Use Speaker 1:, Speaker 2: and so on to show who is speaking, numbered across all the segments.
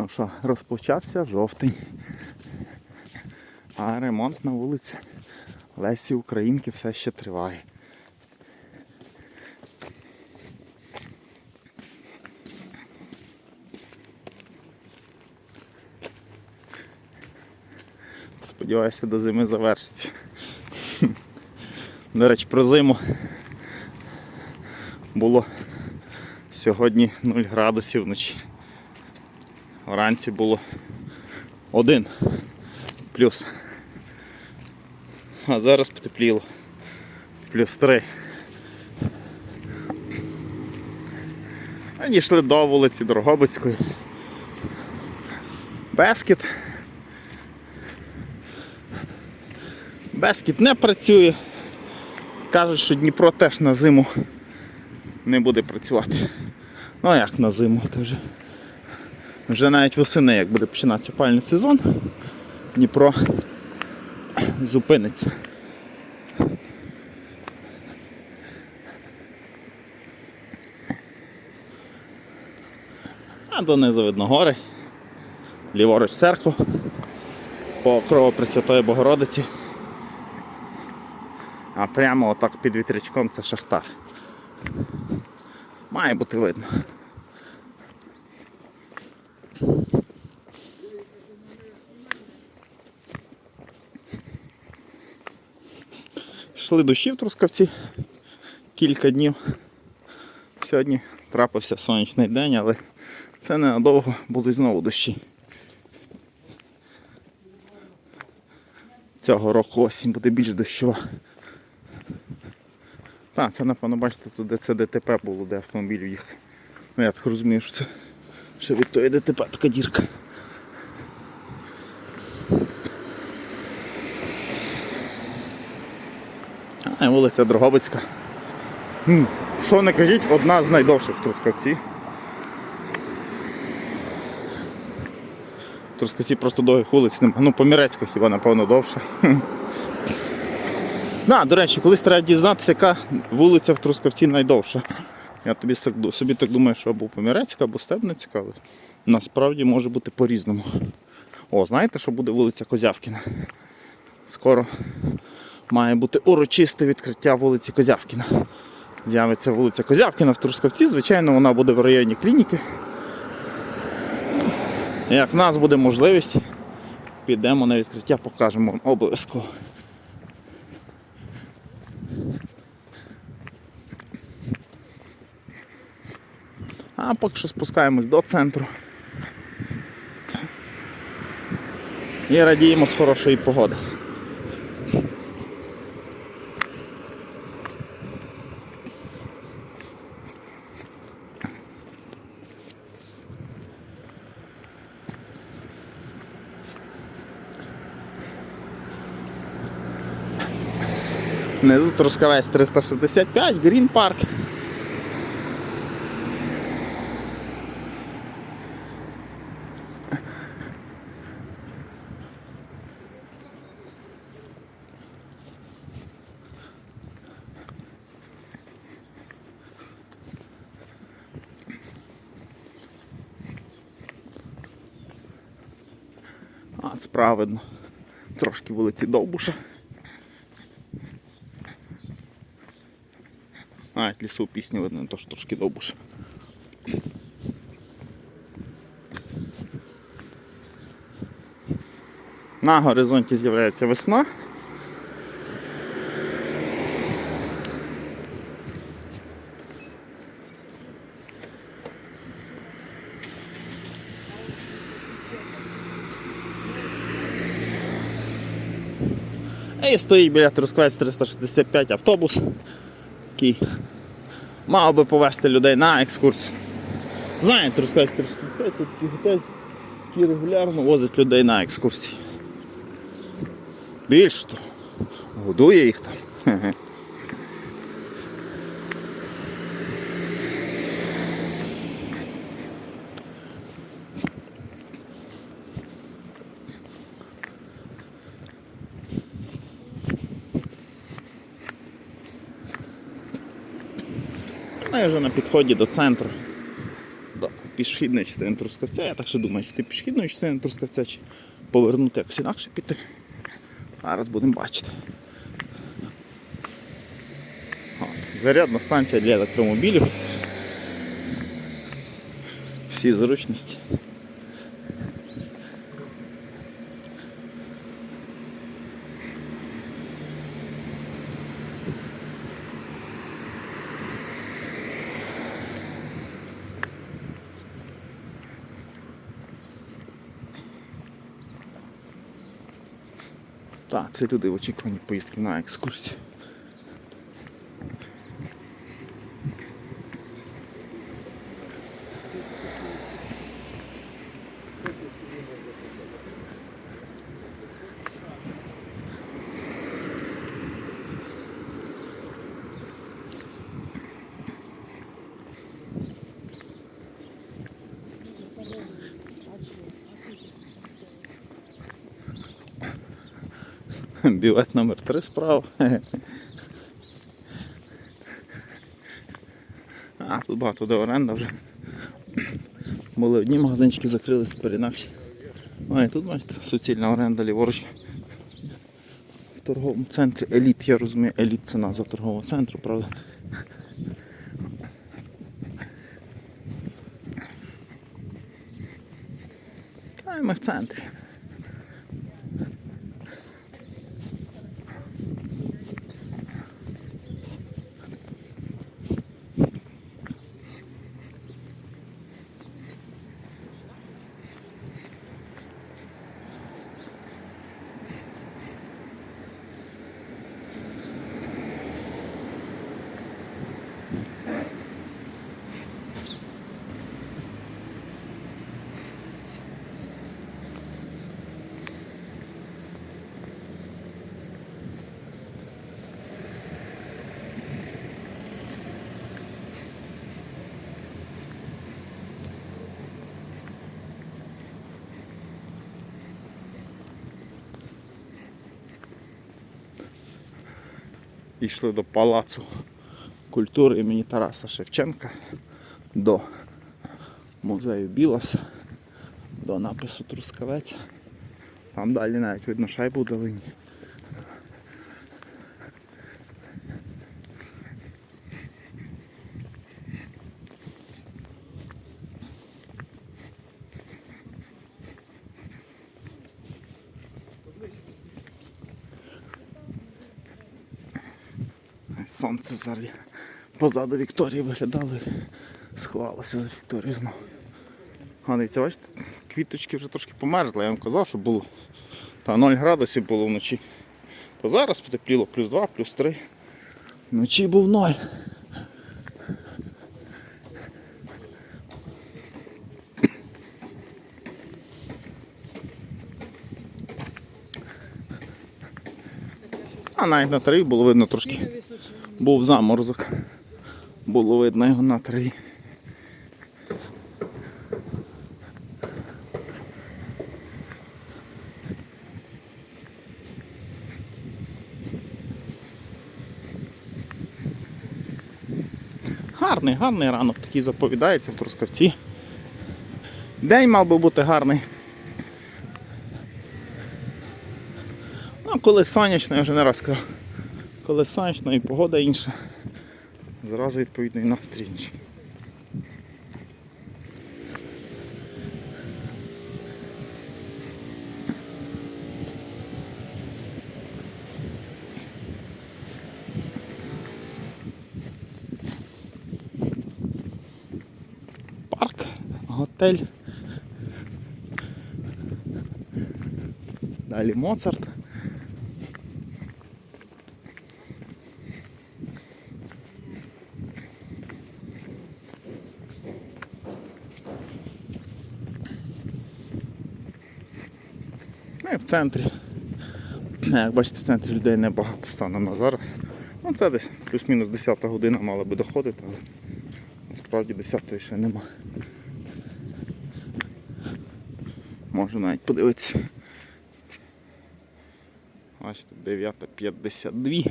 Speaker 1: Ну що, розпочався жовтень. А ремонт на вулиці Лесі Українки все ще триває. Сподіваюся, до зими завершиться. До речі, про зиму було сьогодні 0 градусів вночі. Вранці було 1 плюс. А зараз потепліло. Плюс 3. А дійшли до вулиці Дрогобицької. Бескіт. Бескіт не працює. Кажуть, що Дніпро теж на зиму не буде працювати. Ну як на зиму, то вже, вже навіть восени, як буде починатися пальний сезон, Дніпро зупиниться. А донизу видно гори, ліворуч церкву, по крову Пресвятої Богородиці. А прямо отак під вітрячком це шахтар. Має бути видно. Йшли дощі в Трускавці кілька днів. Сьогодні трапився сонячний день, але це ненадовго будуть знову дощі. Цього року осінь буде більш дощова. Так, це напевно, бачите, тут де це ДТП було, де автомобіль їх. Ну я так розумію, що це ще від тої ДТП така дірка. А, і вулиця Дрогобицька. Що не кажіть, одна з найдовших в Трускавці. Трускавці просто довгих вулиць немає. Ну, Помірецька хіба, напевно, довше. На, до речі, колись треба дізнатися, яка вулиця в Трускавці найдовша. Я тобі собі так думаю, що або Помірецька, або Стебницька, але насправді може бути по-різному. О, знаєте, що буде вулиця Козявкіна? Скоро має бути урочисте відкриття вулиці Козявкіна. З'явиться вулиця Козявкіна в Трускавці, звичайно, вона буде в районі клініки. Як в нас буде можливість, підемо на відкриття, покажемо вам обов'язково. А поки що спускаємось до центру. І радіємо з хорошої погоди. Внизу Трускавець 365, Грін Парк. А, справа видно. Трошки вулиці Довбуша. А, лісу пісню видно, тож трошки Довбуша. На горизонті з'являється весна. Стоїть біля Трускавець 365 автобус, який мав би повезти людей на екскурсію. Знаєте, 365 тут такий готель, який регулярно возить людей на екскурсії. Більше то, годує їх там. Хе-хе. Ми вже на підході до центру, до пішохідної частини Трускавця. Я так ще думаю, чи ти пішохідної частини Трускавця, чи повернути якось інакше піти. Зараз будемо бачити. От. Зарядна станція для електромобілів. Всі зручності. Так, це люди в очікуванні поїздки на екскурсію. Бювет номер 3 справа. А, тут багато де оренда вже. Були одні магазинчики закрились, тепер інакше. А, і тут бачите, суцільна оренда ліворуч. В торговому центрі еліт, я розумію, еліт це назва торгового центру, правда. Та й ми в центрі. Дійшли до палацу культури імені Тараса Шевченка, до музею Білоса, до напису Трускавець. Там далі навіть видно шайбу вдалині. Сонце зараз позаду Вікторії виглядало, і сховалося за Вікторію знову. А дивіться, бачите, квіточки вже трошки померзли, я вам казав, що було та 0 градусів було вночі. То зараз потепліло плюс 2, плюс 3. Вночі був 0. А навіть на траві було видно трошки. Був заморозок. Було видно його на траві. Гарний, гарний ранок такий заповідається в Трускавці. День мав би бути гарний. Ну, коли сонячно, я вже не раз сказав. Коли сонячно і погода інша, зразу відповідно і настрій інший. Парк, готель. Далі Моцарт. Центрі. Як бачите, в центрі людей небагато станом на зараз. Ну це десь плюс-мінус 10 година мала би доходити, але насправді 10 ще нема. Можу навіть подивитися. Бачите, 9.52.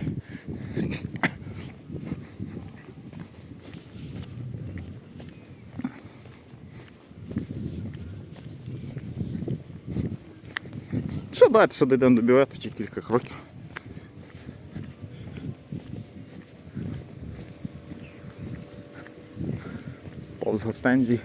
Speaker 1: Що дайте, що дійдемо до бювету ті кілька кроків. Повз гортензії.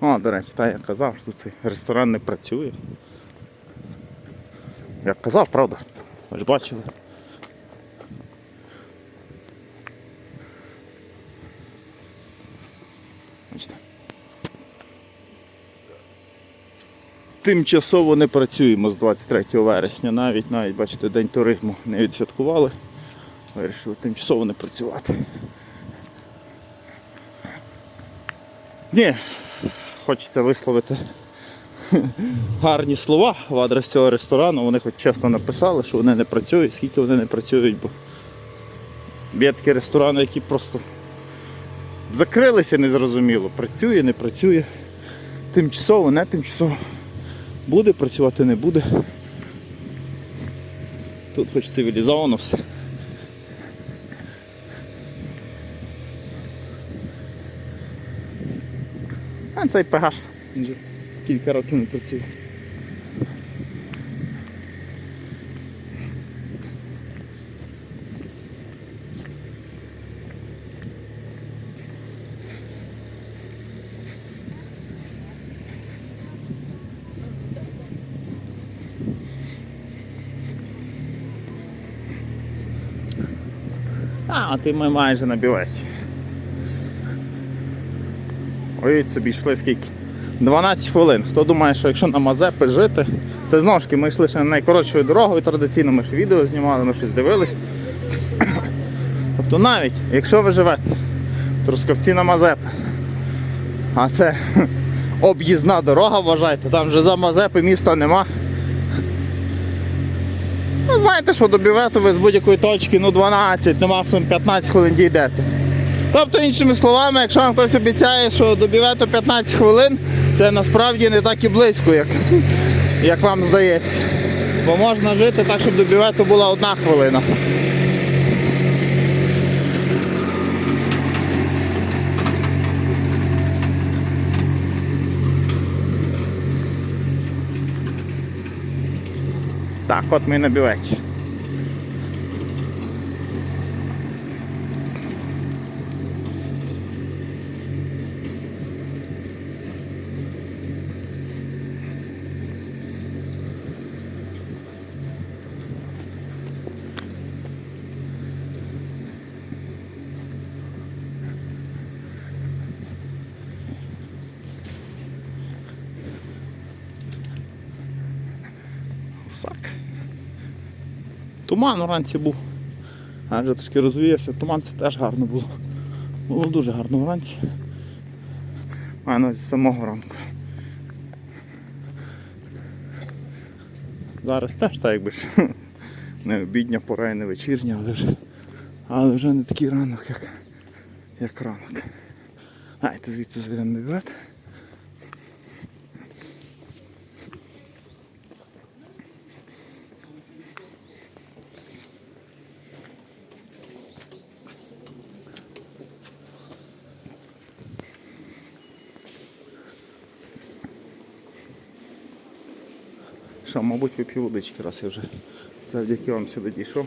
Speaker 1: О, до речі, та я казав, що цей ресторан не працює. Я казав, правда? Ви ж бачили. Бачите. Тимчасово не працюємо з 23 вересня, навіть навіть бачите, день туризму не відсвяткували. Вирішили тимчасово не працювати. Ні, хочеться висловити гарні слова в адрес цього ресторану. Вони хоч чесно написали, що вони не працюють, скільки вони не працюють, бо є такі ресторани, які просто закрилися незрозуміло. Працює, не працює. Тимчасово, не тимчасово. Буде працювати, не буде. Тут хоч цивілізовано все. А цей пегаш кілька років не працює. А, ти ми майже на бюветі. Уявіть собі, йшли скільки? 12 хвилин. Хто думає, що якщо на Мазепи жити, це знову ж ми йшли ще найкоротшою дорогою традиційно, ми ж відео знімали, ми щось дивились. Тобто навіть, якщо ви живете в Трускавці на Мазепи, а це об'їзна дорога, вважайте, там вже за Мазепи міста нема. Знаєте, що до бювету ви з будь-якої точки ну 12, ну максимум 15 хвилин дійдете. Тобто, іншими словами, якщо вам хтось обіцяє, що до бювету 15 хвилин, це насправді не так і близько, як, як вам здається. Бо можна жити так, щоб до бювету була одна хвилина. Так, от ми на Сак. Туман уранці був. А вже трошки розвіявся. Туман це теж гарно було. Було дуже гарно вранці. А ну з самого ранку. Зараз теж так якби ж не обідня пора і не вечірня, але вже, але вже не такий ранок, як, як ранок. Дайте звідси зведемо на Що, мабуть, вип'ю водички, раз я вже завдяки вам сюди дійшов.